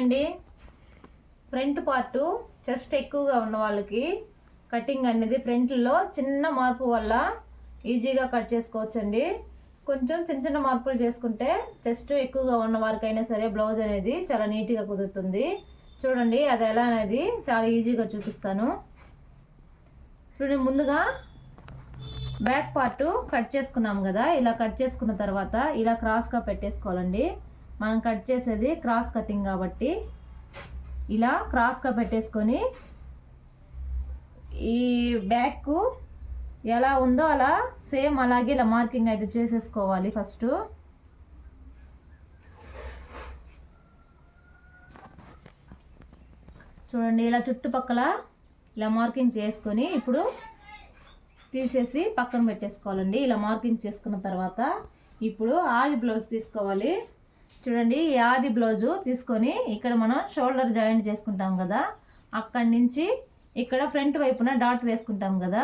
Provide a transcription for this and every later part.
అండి. Front part chest ఎక్కువగా ఉన్న వాళ్ళకి కటింగ్ అనేది ఫ్రంట్లో చిన్న మార్పు వల్ల ఈజీగా కట్ చేసుకోవచ్చండి. కొంచెం చిన్న చిన్న మార్పులు చేసుకుంటే చెస్ట్ ఎక్కువగా ఉన్న వారికైనా సరే బ్లౌజ్ అనేది చాలా నీట్గా కుదురుతుంది. చూడండి అది ఎలా అనేది చాలా ఈజీగా చూపిస్తాను. చూడండి ముందుగా బ్యాక్ పార్ట్ కట్ చేసుకున్నాం కదా ఇలా కట్ చేసుకున్న తర్వాత ఇలా క్రాస్గా పెట్టేసుకోవాలండి. మనం కట్ చేసేది క్రాస్ కటింగ్ కాబట్టి ఇలా క్రాస్గా పెట్టేసుకొని ఈ బ్యాక్ ఎలా ఉందో అలా సేమ్ అలాగే ఇలా మార్కింగ్ అయితే చేసేసుకోవాలి ఫస్ట్. చూడండి ఇలా చుట్టుపక్కల ఇలా మార్కింగ్ చేసుకొని ఇప్పుడు తీసేసి పక్కన పెట్టేసుకోవాలండి. ఇలా మార్కింగ్ చేసుకున్న తర్వాత ఇప్పుడు ఆది బ్లౌజ్ తీసుకోవాలి. చూడండి ఈ ఆది బ్లౌజు తీసుకొని ఇక్కడ మనం షోల్డర్ జాయింట్ చేసుకుంటాం కదా. అక్కడి నుంచి ఇక్కడ ఫ్రంట్ వైపున డాట్ వేసుకుంటాం కదా.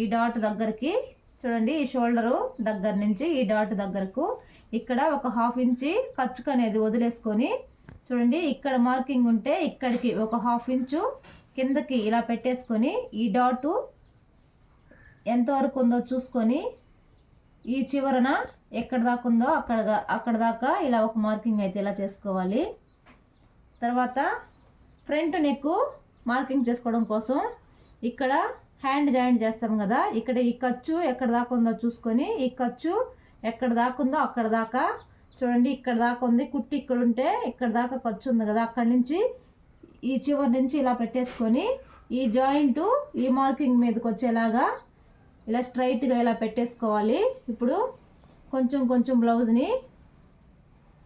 ఈ డాట్ దగ్గరికి చూడండి ఈ షోల్డరు దగ్గర నుంచి ఈ డాట్ దగ్గరకు ఇక్కడ ఒక హాఫ్ ఇంచి ఖర్చుకు అనేది వదిలేసుకొని చూడండి ఇక్కడ మార్కింగ్ ఉంటే ఇక్కడికి ఒక హాఫ్ ఇంచు కిందకి ఇలా పెట్టేసుకొని ఈ డాటు ఎంతవరకు ఉందో చూసుకొని ఈ చివరన ఎక్కడ దాకా ఉందో అక్కడ అక్కడ దాకా ఇలా ఒక మార్కింగ్ అయితే ఇలా చేసుకోవాలి. తర్వాత ఫ్రంట్ నెక్ మార్కింగ్ చేసుకోవడం కోసం ఇక్కడ హ్యాండ్ జాయింట్ చేస్తాం కదా ఇక్కడ ఈ ఖర్చు ఎక్కడ దాకా ఉందో చూసుకొని ఈ ఖర్చు ఎక్కడ దాకా ఉందో అక్కడ దాకా చూడండి ఇక్కడ దాకా ఉంది కుట్టి ఇక్కడ ఉంటే ఇక్కడ దాకా ఖర్చు ఉంది కదా అక్కడి నుంచి ఈ చివరి నుంచి ఇలా పెట్టేసుకొని ఈ జాయింట్ ఈ మార్కింగ్ మీదకి వచ్చేలాగా ఇలా స్ట్రైట్గా ఇలా పెట్టేసుకోవాలి. ఇప్పుడు కొంచెం కొంచెం బ్లౌజ్ని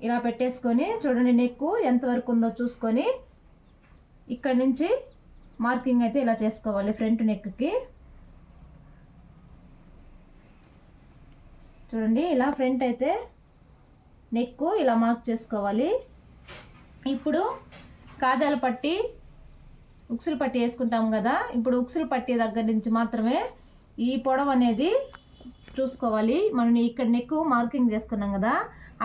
ఇలా పెట్టేసుకొని చూడండి నెక్ ఎంతవరకు ఉందో చూసుకొని ఇక్కడ నుంచి మార్కింగ్ అయితే ఇలా చేసుకోవాలి ఫ్రంట్ నెక్కి చూడండి ఇలా ఫ్రంట్ అయితే నెక్ ఇలా మార్క్ చేసుకోవాలి. ఇప్పుడు కాజాల పట్టి ఉక్సులు పట్టి వేసుకుంటాం కదా ఇప్పుడు ఉక్సులు పట్టి దగ్గర నుంచి మాత్రమే ఈ పొడవు అనేది చూసుకోవాలి. మనం ఇక్కడ నెక్ మార్కింగ్ చేసుకున్నాం కదా.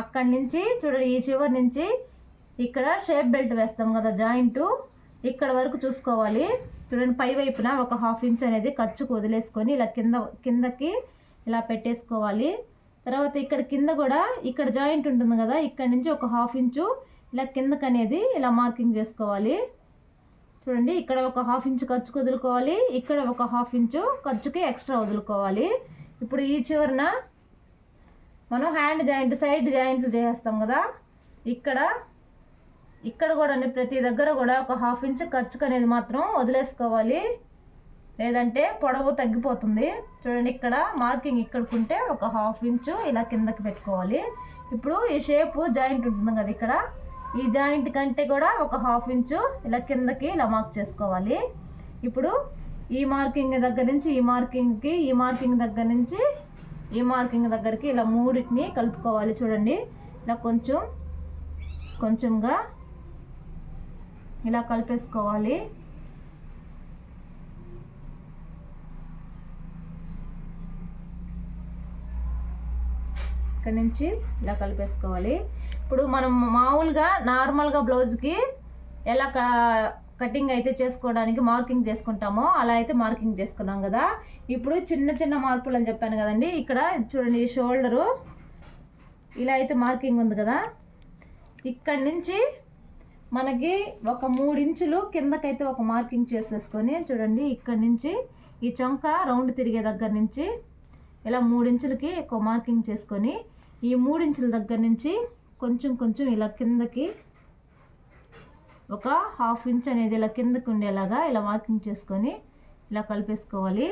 అక్కడి నుంచి చూడండి ఈ చివరి నుంచి ఇక్కడ షేప్ బెల్ట్ వేస్తాం కదా జాయింట్ ఇక్కడ వరకు చూసుకోవాలి. చూడండి పై వైపున ఒక హాఫ్ ఇంచ్ అనేది ఖర్చుకు వదిలేసుకొని ఇలా కింద కిందకి ఇలా పెట్టేసుకోవాలి. తర్వాత ఇక్కడ కింద కూడా ఇక్కడ జాయింట్ ఉంటుంది కదా ఇక్కడ నుంచి ఒక హాఫ్ ఇంచు ఇలా కిందకి అనేది ఇలా మార్కింగ్ చేసుకోవాలి. చూడండి ఇక్కడ ఒక హాఫ్ ఇంచు ఖర్చుకు వదులుకోవాలి ఇక్కడ ఒక హాఫ్ ఇంచు ఖర్చుకి ఎక్స్ట్రా వదులుకోవాలి. ఇప్పుడు ఈ చివరన మనం హ్యాండ్ జాయింట్ సైడ్ జాయింట్లు చేస్తాం కదా. ఇక్కడ ఇక్కడ కూడా ప్రతి దగ్గర కూడా ఒక హాఫ్ ఇంచ్ ఖర్చుకు అనేది మాత్రం వదిలేసుకోవాలి. లేదంటే పొడవు తగ్గిపోతుంది. చూడండి ఇక్కడ మార్కింగ్ ఇక్కడికి ఒక హాఫ్ ఇంచు ఇలా కిందకి పెట్టుకోవాలి. ఇప్పుడు ఈ షేపు జాయింట్ ఉంటుంది కదా ఇక్కడ. ఈ జాయింట్ కంటే కూడా ఒక హాఫ్ ఇంచు ఇలా కిందకి ఇలా మార్క్ చేసుకోవాలి. ఇప్పుడు ఈ మార్కింగ్ దగ్గర నుంచి ఈ మార్కింగ్కి ఈ మార్కింగ్ దగ్గర నుంచి ఈ మార్కింగ్ దగ్గరికి ఇలా మూడింటిని కలుపుకోవాలి చూడండి. ఇలా కొంచెం కొంచెంగా ఇలా కలిపేసుకోవాలి. అక్కడి నుంచి ఇలా కలిపేసుకోవాలి. ఇప్పుడు మనం మామూలుగా నార్మల్గా బ్లౌజ్కి ఎలా కటింగ్ అయితే చేసుకోవడానికి మార్కింగ్ చేసుకుంటామో అలా అయితే మార్కింగ్ చేసుకున్నాం కదా. ఇప్పుడు చిన్న చిన్న మార్పులు అని చెప్పాను కదండి. ఇక్కడ చూడండి ఈ షోల్డరు. ఇలా అయితే మార్కింగ్ ఉంది కదా. ఇక్కడి నుంచి మనకి ఒక మూడు ఇంచులు కిందకైతే ఒక మార్కింగ్ చేసేసుకొని చూడండి ఇక్కడి నుంచి ఈ చొంక రౌండ్ తిరిగే దగ్గర నుంచి ఇలా మూడు ఇంచులకి ఒక మార్కింగ్ చేసుకొని ఈ మూడించుల దగ్గర నుంచి కొంచెం కొంచెం ఇలా కిందకి ఒక హాఫ్ ఇంచ్ అనేది ఇలా కిందకి ఉండేలాగా ఇలా మార్కింగ్ చేసుకొని ఇలా కలిపేసుకోవాలి.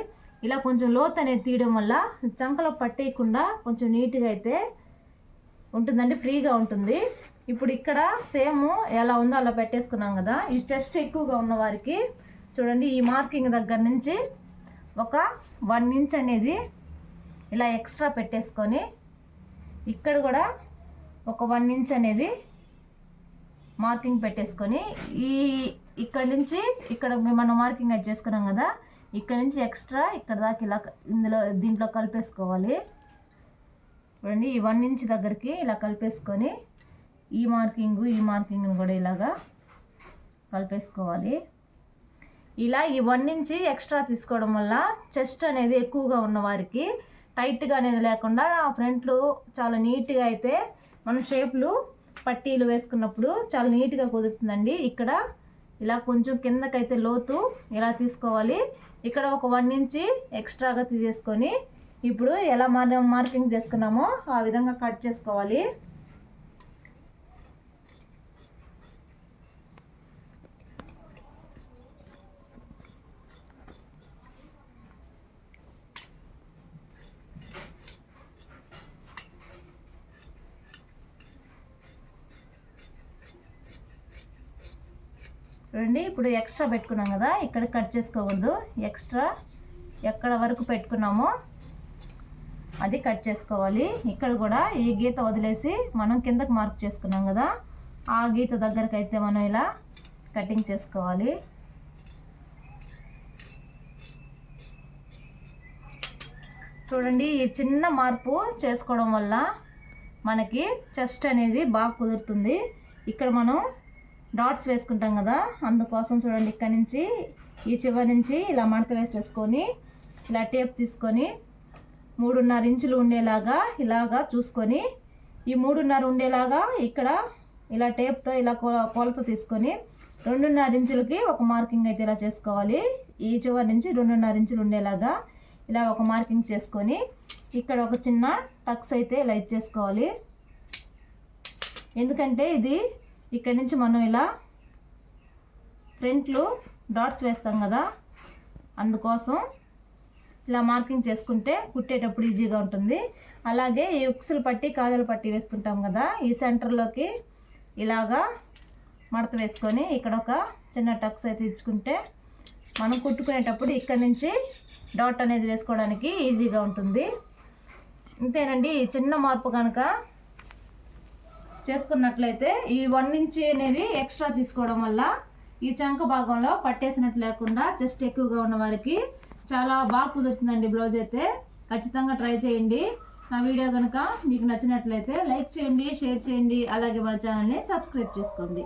ఇలా కొంచెం లోత్ అనేది తీయడం వల్ల చంకలో పట్టేయకుండా కొంచెం నీట్గా అయితే ఉంటుందండి ఫ్రీగా ఉంటుంది. ఇప్పుడు ఇక్కడ సేమ్ ఎలా ఉందో అలా పెట్టేసుకున్నాం కదా. ఈ చెస్ట్ ఎక్కువగా ఉన్న వారికి చూడండి ఈ మార్కింగ్ దగ్గర నుంచి ఒక వన్ ఇంచ్ అనేది ఇలా ఎక్స్ట్రా పెట్టేసుకొని ఇక్కడ కూడా ఒక వన్ ఇంచ్ అనేది మార్కింగ్ పెట్టేసుకొని ఈ ఇక్కడ నుంచి ఇక్కడ మనం మార్కింగ్ అది చేసుకున్నాం కదా ఇక్కడ నుంచి ఎక్స్ట్రా ఇక్కడ దాకా ఇలా ఇందులో దీంట్లో కలిపేసుకోవాలి. చూడండి ఈ వన్ ఇంచ్ దగ్గరికి ఇలా కలిపేసుకొని ఈ మార్కింగ్ ఈ మార్కింగ్ని కూడా ఇలాగా కలిపేసుకోవాలి. ఇలా ఈ వన్ ఇంచి ఎక్స్ట్రా తీసుకోవడం వల్ల చెస్ట్ అనేది ఎక్కువగా ఉన్న వారికి టైట్గా అనేది లేకుండా ఫ్రంట్లు చాలా నీట్గా అయితే మనం షేప్లు పట్టీలు వేసుకున్నప్పుడు చాలా నీట్గా కుదురుతుందండి. ఇక్కడ ఇలా కొంచెం కిందకైతే లోతు ఇలా తీసుకోవాలి. ఇక్కడ ఒక వన్ ఇంచి ఎక్స్ట్రాగా తీసేసుకొని ఇప్పుడు ఎలా మనం మార్కింగ్ చేసుకున్నామో ఆ విధంగా కట్ చేసుకోవాలి. చూడండి ఇప్పుడు ఎక్స్ట్రా పెట్టుకున్నాం కదా ఇక్కడ కట్ చేసుకోకూడదు ఎక్స్ట్రా ఎక్కడ వరకు పెట్టుకున్నామో అది కట్ చేసుకోవాలి. ఇక్కడ కూడా ఈ గీత వదిలేసి మనం కిందకి మార్క్ చేసుకున్నాం కదా ఆ గీత దగ్గరకు అయితే మనం ఇలా కటింగ్ చేసుకోవాలి. చూడండి ఈ చిన్న మార్పు చేసుకోవడం వల్ల మనకి చెస్ట్ అనేది బాగా కుదురుతుంది. ఇక్కడ మనం డాట్స్ వేసుకుంటాం కదా అందుకోసం చూడండి ఇక్కడ నుంచి ఈ చివరి నుంచి ఇలా మడత వేసేసుకొని ఇలా టేప్ తీసుకొని మూడున్నర ఇంచులు ఉండేలాగా ఇలాగా చూసుకొని ఈ మూడున్నర ఉండేలాగా ఇక్కడ ఇలా టేప్తో ఇలా కొలత తీసుకొని రెండున్నర ఇంచులకి ఒక మార్కింగ్ అయితే ఇలా చేసుకోవాలి. ఈ చివరి నుంచి రెండున్నర ఇంచులు ఉండేలాగా ఇలా ఒక మార్కింగ్ చేసుకొని ఇక్కడ ఒక చిన్న టక్స్ అయితే ఇలా ఇచ్చేసుకోవాలి. ఎందుకంటే ఇది ఇక్కడ నుంచి మనం ఇలా ఫ్రంట్లు డాట్స్ వేస్తాం కదా అందుకోసం ఇలా మార్కింగ్ చేసుకుంటే కుట్టేటప్పుడు ఈజీగా ఉంటుంది. అలాగే ఈ ఉక్సులు పట్టి కాజల పట్టి వేసుకుంటాం కదా ఈ సెంటర్లోకి ఇలాగా మడత వేసుకొని ఇక్కడ ఒక చిన్న టక్స్ అయితే ఇచ్చుకుంటే మనం కుట్టుకునేటప్పుడు ఇక్కడ నుంచి డాట్ అనేది వేసుకోవడానికి ఈజీగా ఉంటుంది. అంతేనండి చిన్న మార్పు కనుక చేసుకున్నట్లయితే ఈ వన్ ఇంచ్ అనేది ఎక్స్ట్రా తీసుకోవడం వల్ల ఈ చంక భాగంలో పట్టేసినట్టు లేకుండా చెస్ట్ ఎక్కువగా ఉన్న వారికి చాలా బాగా కుదురుతుందండి బ్లౌజ్ అయితే. ఖచ్చితంగా ట్రై చేయండి. నా వీడియో కనుక మీకు నచ్చినట్లయితే లైక్ చేయండి షేర్ చేయండి అలాగే మన ఛానల్ని సబ్స్క్రైబ్ చేసుకోండి.